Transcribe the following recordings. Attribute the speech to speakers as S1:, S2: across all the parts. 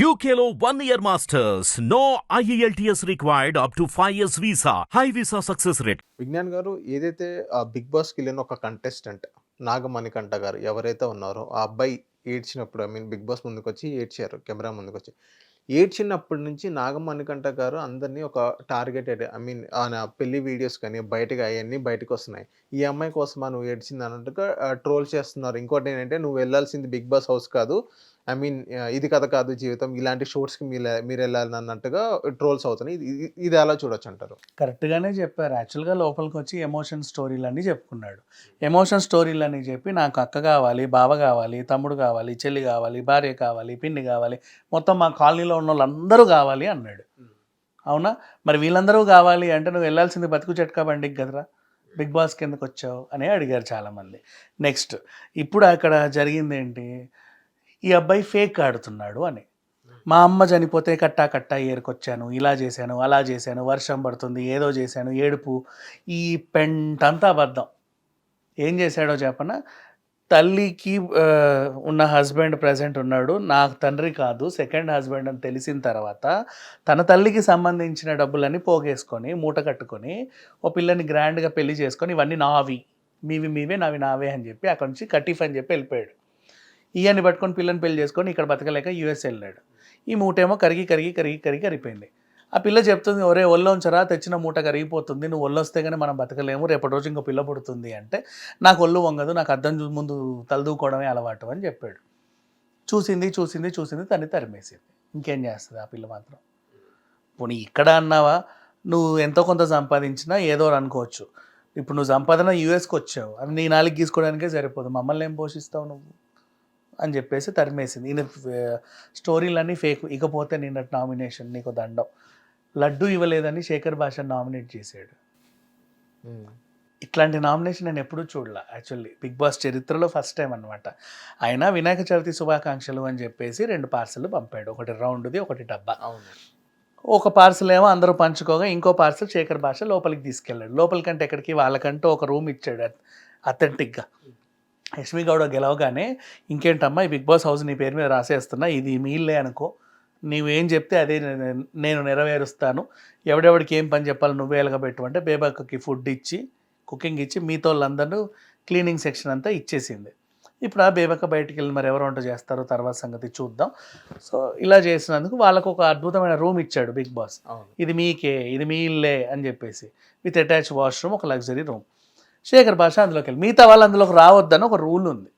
S1: యూకేలో one year masters no E IELTS required up to 5 years visa. High visa success rate.
S2: Vignan గారు ఏదైతే big big బాస్కి వెళ్ళిన ఒక కంటెస్టెంట్ నాగమణికంఠ గారు ఎవరైతే ఉన్నారో ఆ అబ్బాయి ఏడ్చినప్పుడు ఐ మీన్ బిగ్ బాస్ ముందుకు వచ్చి ఏడ్చారు కెమెరా ముందుకు వచ్చి ఏడ్చినప్పటి నుంచి నాగమణికంఠ గారు అందరినీ ఒక టార్గెటెడ్ ఐ మీన్ ఆయన పెళ్ళి వీడియోస్ కానీ బయటకు అవన్నీ బయటకు వస్తున్నాయి. ఈ అమ్మాయి కోసమా నువ్వు ఏడ్చింది అన్నట్టుగా ట్రోల్ చేస్తున్నారు. ఇంకోటి ఏంటంటే నువ్వు వెళ్ళాల్సింది బిగ్ బాస్ హౌస్ కాదు. ఐ మీన్ ఇది కథ కాదు జీవితం. ఇలాంటి షోట్స్కి మీరు మీరు వెళ్ళాలి అన్నట్టుగా ట్రోల్స్ అవుతున్నాయి. ఇది- ఇది- ఎలా చూడొచ్చు అంటారు
S3: కరెక్ట్గానే చెప్పారు. యాక్చువల్గా లోపలికి వచ్చి ఎమోషన్ స్టోరీలు అన్నీ చెప్పుకున్నాడు. ఎమోషన్ స్టోరీలు అని చెప్పి నాకు అక్క కావాలి బావ కావాలి తమ్ముడు కావాలి చెల్లి కావాలి భార్య కావాలి పిన్ని కావాలి మొత్తం మా కాలనీలో ఉన్న వాళ్ళందరూ కావాలి అన్నాడు. అవునా? మరి వీళ్ళందరూ కావాలి అంటే నువ్వు వెళ్ళాల్సింది బతుకు చెట్కా బండికి కదరా? బిగ్ బాస్ కిందకు వచ్చావు? అని అడిగారు చాలామంది. నెక్స్ట్ ఇప్పుడు అక్కడ జరిగింది ఏంటి ఈ అబ్బాయి ఫేక్ ఆడుతున్నాడు అని. మా అమ్మ చనిపోతే కట్టా కట్టా ఏరుకొచ్చాను ఇలా చేశాను అలా చేశాను వర్షం పడుతుంది ఏదో చేశాను ఏడుపు ఈ పెంటంతా అబద్ధం. ఏం చేశాడో చెప్పన? తల్లికి ఉన్న హస్బెండ్ ప్రజెంట్ ఉన్నాడు నాకు తండ్రి కాదు సెకండ్ హస్బెండ్ అని తెలిసిన తర్వాత తన తల్లికి సంబంధించిన డబ్బులన్నీ పోగేసుకొని మూట కట్టుకొని ఓ పిల్లని గ్రాండ్గా పెళ్ళి చేసుకొని ఇవన్నీ నావి మీవి మీవే నావి నావే అని చెప్పి అక్కడి నుంచి కటీఫ్ అని చెప్పి వెళ్ళిపోయాడు. ఈయన్ని పట్టుకొని పిల్లని పెళ్ళి చేసుకొని ఇక్కడ బతకలేక యూఎస్ వెళ్ళాడు. ఈ మూటేమో కరిగి కరిగి కరిగి కరిగి కరిగిపోయింది. ఆ పిల్ల చెప్తుంది ఒరే ఒళ్ళోంచరా తెచ్చిన మూట కరిగిపోతుంది నువ్వు ఒళ్ళొస్తే కానీ మనం బతకలేము రేపటి రోజు ఇంకో పిల్ల పుడుతుంది అంటే నాకు ఒళ్ళు వంగదు నాకు అర్థం చూ- ముందు తలదూకోవడమే అలవాటు అని చెప్పాడు. చూసింది చూసింది చూసింది తన్ని తరిమేసింది. ఇంకేం చేస్తుంది ఆ పిల్ల మాత్రం? పోనీ ఇక్కడ అన్నావా? నువ్వు ఎంతో కొంత సంపాదించినా ఏదో అనుకోవచ్చు. ఇప్పుడు నువ్వు సంపాదన యూఎస్కి వచ్చావు. అది నీ నాలుగు గీసుకోవడానికే సరిపోదు. మమ్మల్ని ఏం పోషిస్తావు నువ్వు? అని చెప్పేసి తరిమేసింది. ఈయన స్టోరీలన్నీ ఫేక్. ఇకపోతే నిన్నటి నామినేషన్ నీకు దండం. లడ్డు ఇవ్వలేదని శేఖర్ భాష నామినేట్ చేశాడు. ఇట్లాంటి నామినేషన్ నేను ఎప్పుడూ చూడలే యాక్చువల్లీ. బిగ్ బాస్ చరిత్రలో ఫస్ట్ టైం అనమాట ఆయన వినాయక చవితి శుభాకాంక్షలు అని చెప్పేసి రెండు పార్సల్ పంపాడు. ఒకటి రౌండ్ది ఒకటి డబ్బా.
S2: అవును.
S3: ఒక పార్సల్ ఏమో అందరూ పంచుకోగా ఇంకో పార్సల్ శేఖర్ భాష లోపలికి తీసుకెళ్ళాడు. లోపలికంటే ఎక్కడికి? వాళ్ళకంటూ ఒక రూమ్ ఇచ్చాడు అథెంటిక్గా. యశ్మి గౌడ గెలవగానే ఇంకేంటమ్మా ఈ బిగ్ బాస్ హౌస్ నీ పేరు మీద రాసేస్తున్నా ఇది మీ ఇల్లే అనుకో. నీవేం చెప్తే అదే నేను- నెరవేరుస్తాను. ఎవడెవడికి ఏం పని చెప్పాలి నువ్వే ఎలగబెట్టు అంటే బేబాక్కకి ఫుడ్ ఇచ్చి కుకింగ్ ఇచ్చి మీతో వాళ్ళందరూ క్లీనింగ్ సెక్షన్ అంతా ఇచ్చేసింది. ఇప్పుడు ఆ బేబక్క బయటికి వెళ్ళి మరి ఎవరు వంట చేస్తారో తర్వాత సంగతి చూద్దాం. సో ఇలా చేసినందుకు వాళ్ళకు ఒక అద్భుతమైన రూమ్ ఇచ్చాడు బిగ్ బాస్. ఇది మీకే ఇది మీ ఇల్లే అని చెప్పేసి. విత్ అటాచ్ వాష్రూమ్ ఒక లగ్జరీ రూమ్ శేఖర్ భాష అందులోకి వెళ్ళి. మిగతా వాళ్ళు అందులోకి రావద్దని ఒక రూల్ ఉంది.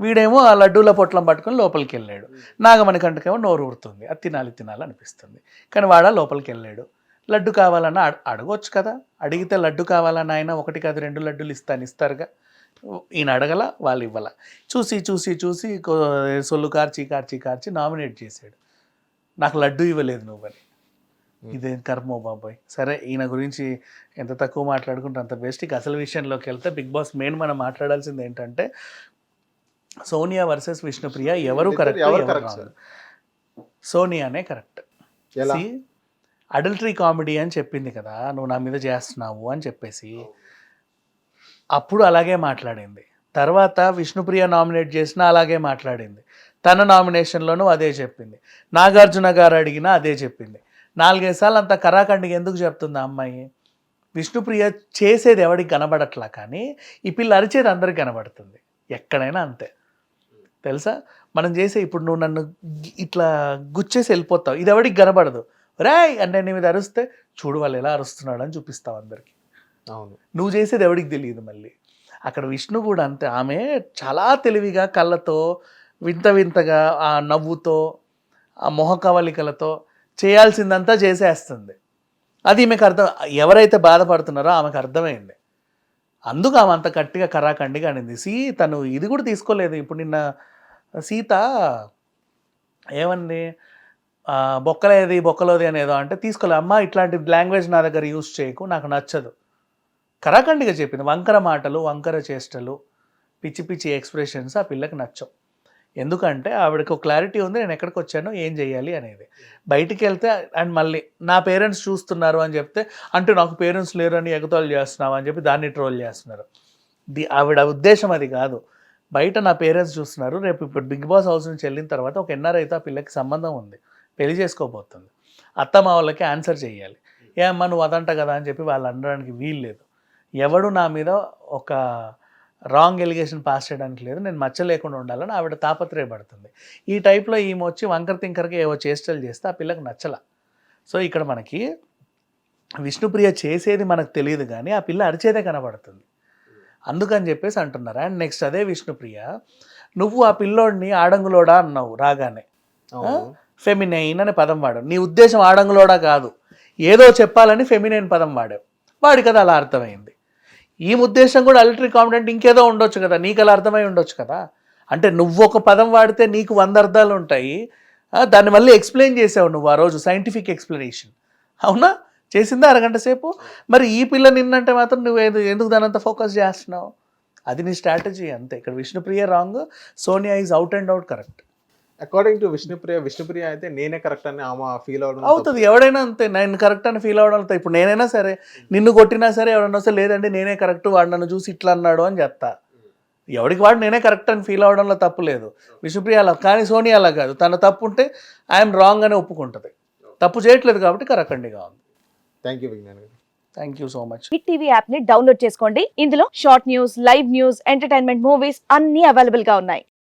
S3: వీడేమో ఆ లడ్డూల పొట్లం పట్టుకొని లోపలికి వెళ్ళాడు. నాగమణి కంటకేమో నోరు ఊరుతుంది. అది తినాలి తినాలి అనిపిస్తుంది. కానీ వాడ లోపలికి వెళ్ళాడు. లడ్డు కావాలన్నా అడ- అడగొచ్చు కదా. అడిగితే లడ్డు కావాలన్నా ఆయన ఒకటి కాదు రెండు లడ్డూలు ఇస్తాను ఇస్తారుగా. ఈయన అడగల వాళ్ళు ఇవ్వాల. చూసి చూసి చూసి సొల్లు కార్చి కార్చి కార్చి నామినేట్ చేశాడు. నాకు లడ్డు ఇవ్వలేదు నువ్వని. ఇదేం కర్మో బాబాయ్. సరే ఈయన గురించి ఎంత తక్కువ మాట్లాడుకుంటే అంత బెస్ట్ ఇక అసలు విషయంలోకి వెళ్తే బిగ్ బాస్ మెయిన్ మనం మాట్లాడాల్సింది ఏంటంటే సోనియా వర్సెస్ విష్ణుప్రియ ఎవరు కరెక్ట్
S2: ఎవరు
S3: సోనియానే కరెక్ట్ అడల్టరీ కామెడీ అని చెప్పింది కదా నువ్వు నా మీద చేస్తున్నావు అని చెప్పేసి. అప్పుడు అలాగే మాట్లాడింది. తర్వాత విష్ణుప్రియ నామినేట్ చేసినా అలాగే మాట్లాడింది. తన నామినేషన్లోనూ అదే చెప్పింది. నాగార్జున గారు అడిగినా అదే చెప్పింది. నాలుగైదు సార్లు అంత కరాఖండిగా ఎందుకు చెప్తుంది ఆ అమ్మాయి? విష్ణుప్రియ చేసేది ఎవడికి కనబడట్లా కానీ ఈ పిల్ల అరిచేది అందరికి కనబడుతుంది. ఎక్కడైనా అంతే. తెలుసా? మనం చేసే ఇప్పుడు నువ్వు నన్ను ఇట్లా గుచ్చేసి వెళ్ళిపోతావు. ఇది ఎవడికి కనబడదు. రాయ్ అంటే నీ మీద అరుస్తే చూడు వాళ్ళు ఎలా అరుస్తున్నాడు అని చూపిస్తావు అందరికి.
S2: అవును.
S3: నువ్వు చేసేది ఎవడికి తెలియదు మళ్ళీ. అక్కడ విష్ణు కూడా అంతే. ఆమె చాలా తెలివిగా కళ్ళతో వింత వింతగా ఆ నవ్వుతో ఆ మొహ కవలికలతో చేయాల్సిందంతా చేసేస్తుంది. అది ఈమెకు అర్థం ఎవరైతే బాధపడుతున్నారో ఆమెకు అర్థమైంది. అందుకు ఆమె అంత గట్టిగా కరాఖండిగా అనింది. సీ తను ఇది కూడా తీసుకోలేదు. ఇప్పుడు నిన్న సీత ఏమంది? బొక్కలేది బొక్కలోది అనేదో అంటే తీసుకోలే. అమ్మ ఇట్లాంటి లాంగ్వేజ్ నా దగ్గర యూస్ చేయకు నాకు నచ్చదు. కరాఖండిగా చెప్పింది. వంకర మాటలు వంకర చేష్టలు పిచ్చి పిచ్చి ఎక్స్ప్రెషన్స్ ఆ పిల్లకి నచ్చవు. ఎందుకంటే ఆవిడకి ఒక క్లారిటీ ఉంది నేను ఎక్కడికి వచ్చానో ఏం చేయాలి అనేది. బయటికి వెళ్తే అండ్ మళ్ళీ నా పేరెంట్స్ చూస్తున్నారు అని చెప్తే అంటే నాకు పేరెంట్స్ లేరు అని ఎగతాలు చేస్తున్నావు అని చెప్పి దాన్ని ట్రోల్ చేస్తున్నారు. ది ఆవిడ ఉద్దేశం అది కాదు. బయట నా పేరెంట్స్ చూస్తున్నారు రేపు ఇప్పుడు బిగ్ బాస్ హౌస్ నుంచి వెళ్ళిన తర్వాత ఒక ఎన్ఆర్ఐతో ఆ పిల్లకి సంబంధం ఉంది పెళ్ళి చేసుకోబోతుంది. మా వాళ్ళకి ఆన్సర్ చేయాలి. ఏ అమ్మ నువ్వు అదంట కదా అని చెప్పి వాళ్ళు అనడానికి వీలు లేదు ఎవడు నా మీద ఒక రాంగ్ ఎలిగేషన్ పాస్ చేయడానికి లేదు నేను మచ్చ లేకుండా ఉండాలని ఆవిడ తాపత్రయపడుతుంది. ఈ టైప్లో ఈమె వచ్చి వంకర తింకరకి ఏవో చేష్టలు చేస్తే ఆ పిల్లకి నచ్చల. సో ఇక్కడ మనకి విష్ణుప్రియ చేసేది మనకు తెలియదు కానీ ఆ పిల్ల అరిచేదే కనబడుతుంది. అందుకని చెప్పేసి అంటున్నారు. అండ్ నెక్స్ట్ అదే విష్ణుప్రియ నువ్వు ఆ పిల్లోడిని ఆడంగులోడా అన్నావు రాగానే. ఫెమినైన్ అనే పదం వాడావు. నీ ఉద్దేశం ఆడంగులోడా కాదు. ఏదో చెప్పాలని ఫెమినైన్ పదం వాడావు. వాడికి అది అలా అర్థమైంది. ఈ ఉద్దేశం కూడా అల్టరీ కాంపిడెంట్ ఇంకేదో ఉండొచ్చు కదా నీకు అలా అర్థమై ఉండొచ్చు కదా. అంటే నువ్వు ఒక పదం వాడితే నీకు వంద అర్థాలు ఉంటాయి. దాన్ని మళ్ళీ ఎక్స్ప్లెయిన్ చేసావు నువ్వు ఆ రోజు సైంటిఫిక్ ఎక్స్ప్లెనేషన్ అవునా? చేసిందా అరగంట సేపు? మరి ఈ పిల్ల నిన్నంటే మాత్రం నువ్వు ఎందుకు దాని అంత ఫోకస్ చేస్తున్నావు? అది నీ స్ట్రాటజీ అంతే. ఇక్కడ Vishnupriya wrong Sonia is out and out correct
S2: according to Vishnupriya Vishnupriya అయితే నేనే కరెక్ట్ అని ఆమె ఫీల్ అవడం
S3: అవుతుంది. ఎవడైనా అంతే నేను కరెక్ట్ అని ఫీల్ అవడం ఇప్పుడు నేనైనా సరే నిన్ను కొట్టినా సరే ఎవడన్నా వస్తే లేదండి నేనే కరెక్ట్ వాడు నన్ను చూసి ఇట్లా అన్నాడు అని చెప్తా. ఎవడికి వాడు నేనే కరెక్ట్ అని ఫీల్ అవడంలో తప్పు లేదు. విష్ణుప్రియ అలా కానీ సోనియా అలా కాదు. తన తప్పు ఉంటే ఐఎమ్ రాంగ్ అని ఒప్పుకుంటుంది. తప్పు చేయట్లేదు కాబట్టి కరెక్ట్గా ఉంది.
S2: Thank you Vignan
S3: thank you so much
S4: Hit TV యాప్ని డౌన్లోడ్ చేసుకోండి. ఇందులో short news live news entertainment movies అన్ని అవైలబుల్గా ఉన్నాయి.